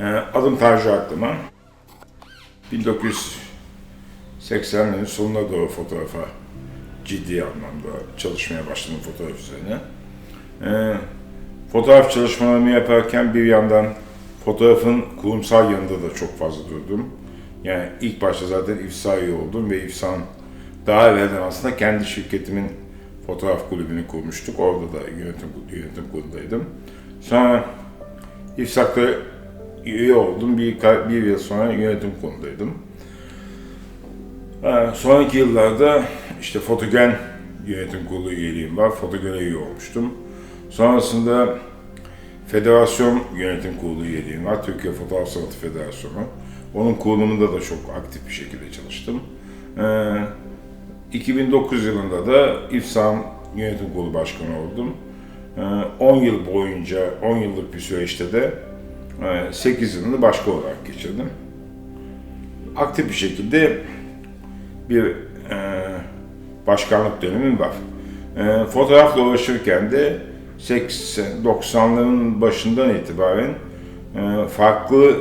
Ee, adım Tanju Aklıma. 1980'lerin sonuna doğru fotoğrafa ciddi anlamda çalışmaya başladım fotoğraf üzerine. Ee, fotoğraf çalışmalarımı yaparken bir yandan fotoğrafın kurumsal yanında da çok fazla durdum. Yani ilk başta zaten İFSA üye oldum ve İFSA'nın daha evvelden aslında kendi şirketimin fotoğraf kulübünü kurmuştuk. Orada da yönetim, yönetim kurulundaydım. Sonra İFSAK'ta üye oldum. Bir, bir yıl sonra yönetim kurulundaydım. Ee, sonraki yıllarda işte Fotogen yönetim kurulu üyeliğim var. Fotogen'e üye olmuştum. Sonrasında Federasyon Yönetim Kurulu üyeliğim var. Türkiye Fotoğraf Sanatı Federasyonu. Onun kurulumunda da çok aktif bir şekilde çalıştım. Ee, 2009 yılında da İFSAM Yönetim Kurulu Başkanı oldum. Ee, 10 yıl boyunca, 10 yıllık bir süreçte de 8 yılını başka olarak geçirdim. Aktif bir şekilde bir e, başkanlık dönemim var. E, fotoğrafla uğraşırken de 80, 90'ların başından itibaren e, farklı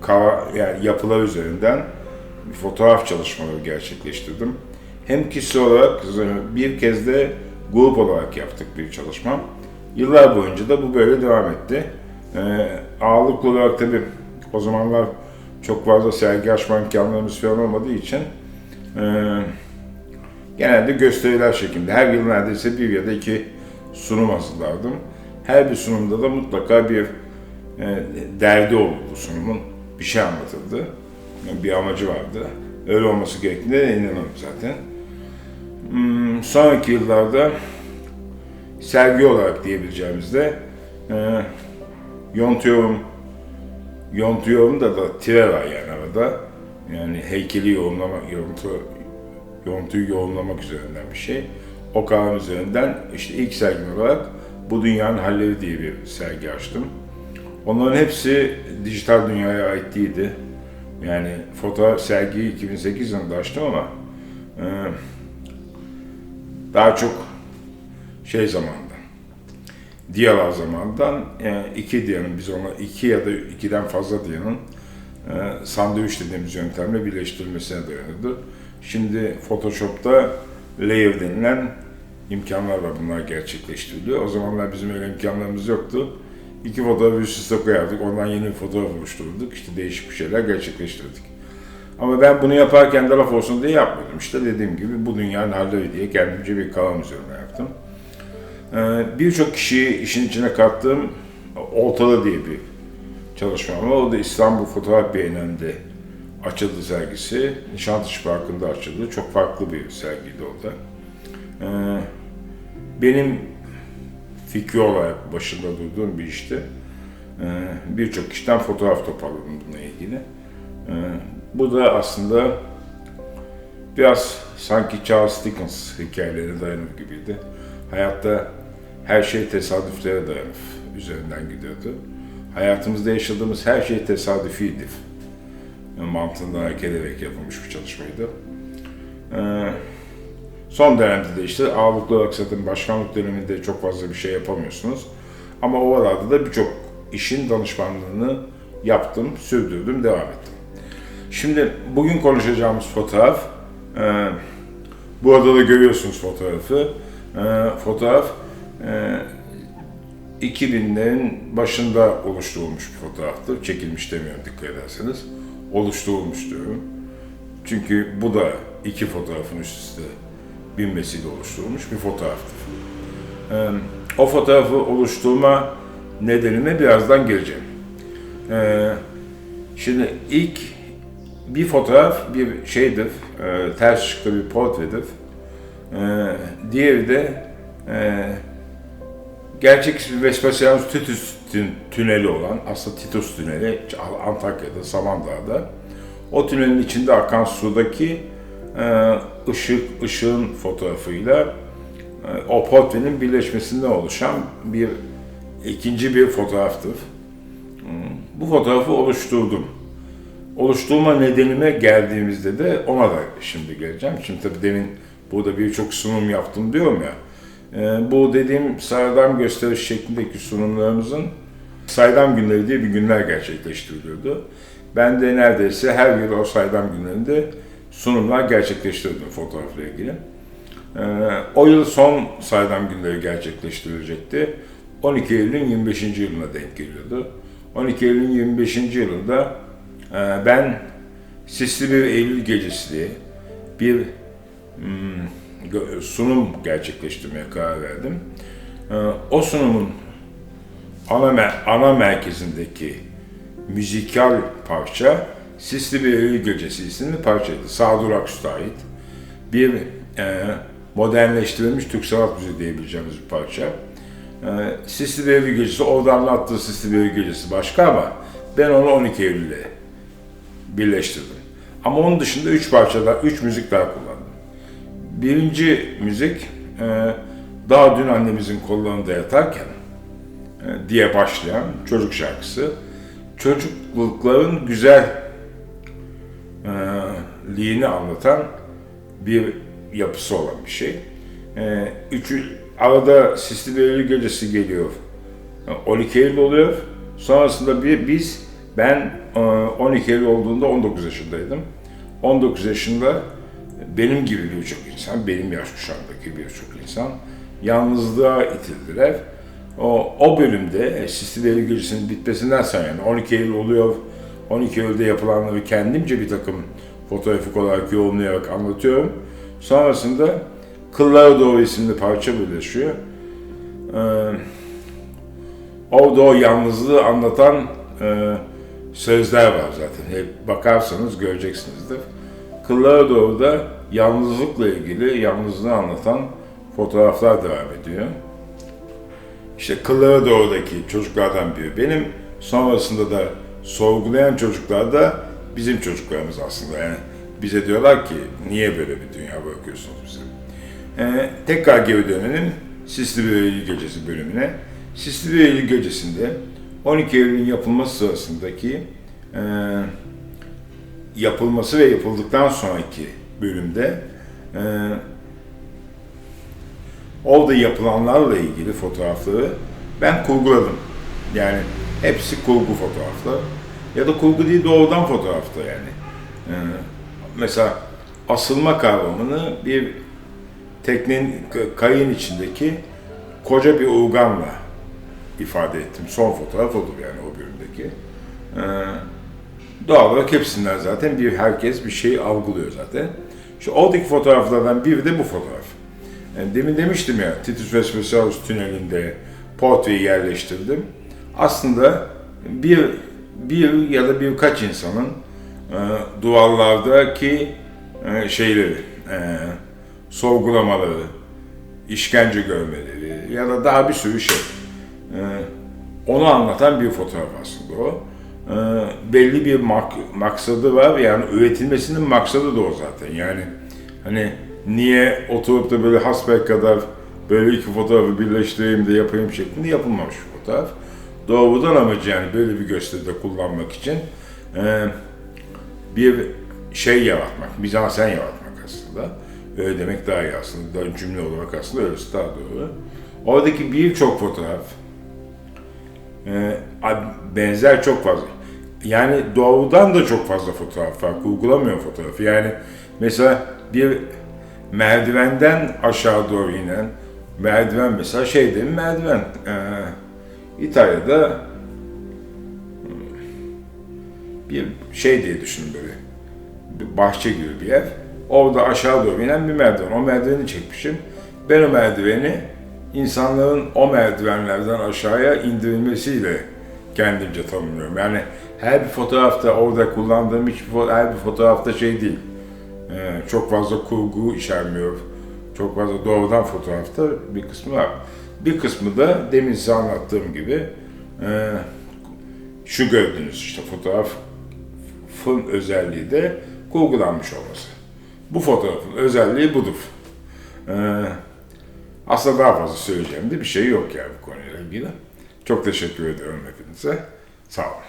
kava, yani yapılar üzerinden fotoğraf çalışmaları gerçekleştirdim. Hem kişi olarak bir kez de grup olarak yaptık bir çalışma. Yıllar boyunca da bu böyle devam etti. E, ağırlıklı olarak tabii o zamanlar çok fazla sergi açma imkanlarımız falan olmadığı için ee, genelde gösteriler şeklinde. Her yıl neredeyse bir ya da iki sunum hazırlardım. Her bir sunumda da mutlaka bir e, derdi olurdu sunumun. Bir şey anlatıldı. Bir amacı vardı. Öyle olması gerektiğine inanıyorum zaten. Hmm, sonraki yıllarda sergi olarak diyebileceğimizde e, yontuyorum, yontuyorum da da tire var yani arada. Yani heykeli yoğunlamak, yontu, yontuyu yoğunlamak üzerinden bir şey. O kavram üzerinden işte ilk sergim olarak Bu Dünyanın Halleri diye bir sergi açtım. Onların hepsi dijital dünyaya ait değildi. Yani fotoğraf sergiyi 2008 yılında açtım ama e, daha çok şey zamandan, Diyalar zamandan e, iki diyanın, biz ona iki ya da ikiden fazla diyanın e, sandviç dediğimiz yöntemle birleştirilmesine dayanırdı. Şimdi Photoshop'ta layer denilen imkanlar var bunlar gerçekleştiriliyor. O zamanlar bizim öyle imkanlarımız yoktu. İki fotoğrafı üst üste koyardık, ondan yeni bir fotoğraf oluştururduk. İşte değişik bir şeyler gerçekleştirdik. Ama ben bunu yaparken de laf olsun diye yapmadım. İşte dediğim gibi bu dünyanın halleri diye kendimce bir kavram üzerine yaptım. Ee, Birçok kişiyi işin içine kattığım Oltalı diye bir çalışma ama o da İstanbul Fotoğraf Bienalinde açıldı sergisi. Nişantaşı Parkı'nda açıldı. Çok farklı bir sergiydi o da. Ee, benim fikri olarak başında durduğum bir işti. Ee, Birçok kişiden fotoğraf toparladım bununla ilgili. Bu da aslında biraz sanki Charles Dickens hikayelerine dayanır gibiydi. Hayatta her şey tesadüflere dayanıp üzerinden gidiyordu hayatımızda yaşadığımız her şey tesadüfiydi. Mantığından hareket ederek yapılmış bir çalışmaydı. Ee, son dönemde de işte ağırlıklı olarak zaten başkanlık döneminde çok fazla bir şey yapamıyorsunuz. Ama o arada da birçok işin danışmanlığını yaptım, sürdürdüm, devam ettim. Şimdi bugün konuşacağımız fotoğraf, e, burada da görüyorsunuz fotoğrafı. E, fotoğraf e, 2000'lerin başında oluşturulmuş bir fotoğraftır. Çekilmiş demiyorum dikkat ederseniz. Oluşturulmuş diyorum. Çünkü bu da iki fotoğrafın üst üste binmesiyle oluşturulmuş bir fotoğraftır. Ee, o fotoğrafı oluşturma nedenine birazdan geleceğim. Ee, şimdi ilk bir fotoğraf bir şeydir, e, ters çıklı bir portredir. Ee, diğeri de e, gerçek ismi Vespasianus Titus tüneli olan, aslında Titus tüneli Antakya'da, Samandağ'da. O tünelin içinde akan sudaki e, ışık, ışığın fotoğrafıyla e, o portrenin birleşmesinden oluşan bir ikinci bir fotoğraftır. Hmm, bu fotoğrafı oluşturdum. Oluşturma nedenime geldiğimizde de ona da şimdi geleceğim. Şimdi tabii demin burada birçok sunum yaptım diyorum ya. Ee, bu dediğim sıradan gösteriş şeklindeki sunumlarımızın Saydam günleri diye bir günler gerçekleştiriliyordu. Ben de neredeyse her yıl o saydam günlerinde sunumlar gerçekleştirdim fotoğrafla ilgili. Ee, o yıl son saydam günleri gerçekleştirilecekti. 12 Eylül'ün 25. yılına denk geliyordu. 12 Eylül'ün 25. yılında e, ben Sisli bir Eylül gecesi diye bir sunum gerçekleştirmeye karar verdim. Ee, o sunumun ana, ana merkezindeki müzikal parça Sisli bir Eylül Gecesi isimli parçaydı. Sağdur Aksu'da ait. Bir e, modernleştirilmiş Türk sanat müziği diyebileceğimiz bir parça. E, Sisli bir Eylül Gecesi, orada anlattığı Sisli bir Eylül Gecesi başka ama ben onu 12 Eylül'e birleştirdim. Ama onun dışında üç parçada, üç müzik daha kullandım. Birinci müzik, e, daha dün annemizin kollarında yatarken e, diye başlayan çocuk şarkısı. Çocuklukların güzel e, liğini anlatan bir yapısı olan bir şey. Üçü, arada Sisli Eylül gecesi geliyor. E, 12 Eylül oluyor. Sonrasında bir, biz, ben e, 12 Eylül olduğunda 19 yaşındaydım. 19 yaşında benim gibi birçok insan, benim yaş kuşağımdaki birçok insan yalnızlığa itildiler. O, o bölümde e, Sisli Eylül bitmesinden sonra yani 12 Eylül oluyor, 12 Eylül'de yapılanları kendimce bir takım fotoğrafik olarak yorumlayarak anlatıyorum. Sonrasında Kıllara Doğru isimli parça birleşiyor. Ee, orada o yalnızlığı anlatan e, sözler var zaten. Hep bakarsanız göreceksinizdir. Kıllara Doğru yalnızlıkla ilgili yalnızlığı anlatan fotoğraflar devam ediyor. İşte Kıllara Doğru'daki çocuklardan biri benim. Sonrasında da sorgulayan çocuklar da bizim çocuklarımız aslında. Yani bize diyorlar ki niye böyle bir dünya bırakıyorsunuz bize? Ee, tekrar geri dönelim Sisli bir Eylül Gecesi bölümüne. Sisli bir Eylül Gecesi'nde 12 Eylül'ün yapılması sırasındaki e, yapılması ve yapıldıktan sonraki bölümde e, orada yapılanlarla ilgili fotoğrafları ben kurguladım. Yani hepsi kurgu fotoğraflar. Ya da kurgu değil doğrudan fotoğrafta yani. Ee, mesela asılma kavramını bir teknenin k- kayığın içindeki koca bir urganla ifade ettim. Son fotoğraf odur yani o bölümdeki. Ee, doğal olarak hepsinden zaten bir herkes bir şeyi algılıyor zaten. İşte oradaki fotoğraflardan biri de bu fotoğraf. Yani demin demiştim ya Titus Vespasianus tünelinde portreyi yerleştirdim. Aslında bir bir ya da birkaç insanın e, duvarlardaki e, şeyleri, e, sorgulamaları, işkence görmeleri ya da daha bir sürü şey. E, onu anlatan bir fotoğraf aslında o. E, belli bir mak- maksadı var yani üretilmesinin maksadı da o zaten. Yani hani niye oturup da böyle hasbel kadar böyle iki fotoğrafı birleştireyim de yapayım şeklinde yapılmamış fotoğraf. Doğrudan amacı yani böyle bir gösteride kullanmak için e, bir şey yaratmak, mizansen yaratmak aslında. Öyle demek daha iyi aslında. Cümle olarak aslında öylesi daha doğru. Oradaki birçok fotoğraf e, benzer çok fazla. Yani doğrudan da çok fazla fotoğraf var. Kurgulamıyor fotoğrafı. Yani mesela bir merdivenden aşağı doğru inen merdiven mesela şey değil mi merdiven? Ee, İtalya'da bir şey diye düşünün böyle bir bahçe gibi bir yer. Orada aşağı doğru inen bir merdiven. O merdiveni çekmişim. Ben o merdiveni insanların o merdivenlerden aşağıya indirilmesiyle kendimce tanımlıyorum. Yani her bir fotoğrafta orada kullandığım hiçbir her bir fotoğrafta şey değil. Ee, çok fazla kurgu içermiyor. Çok fazla doğrudan fotoğrafta bir kısmı var. Bir kısmı da demin size anlattığım gibi e, şu gördüğünüz işte fotoğrafın özelliği de kurgulanmış olması. Bu fotoğrafın özelliği budur. Ee, aslında daha fazla söyleyeceğim de bir şey yok yani bu konuyla ilgili. Çok teşekkür ediyorum hepinize. Sağ olun.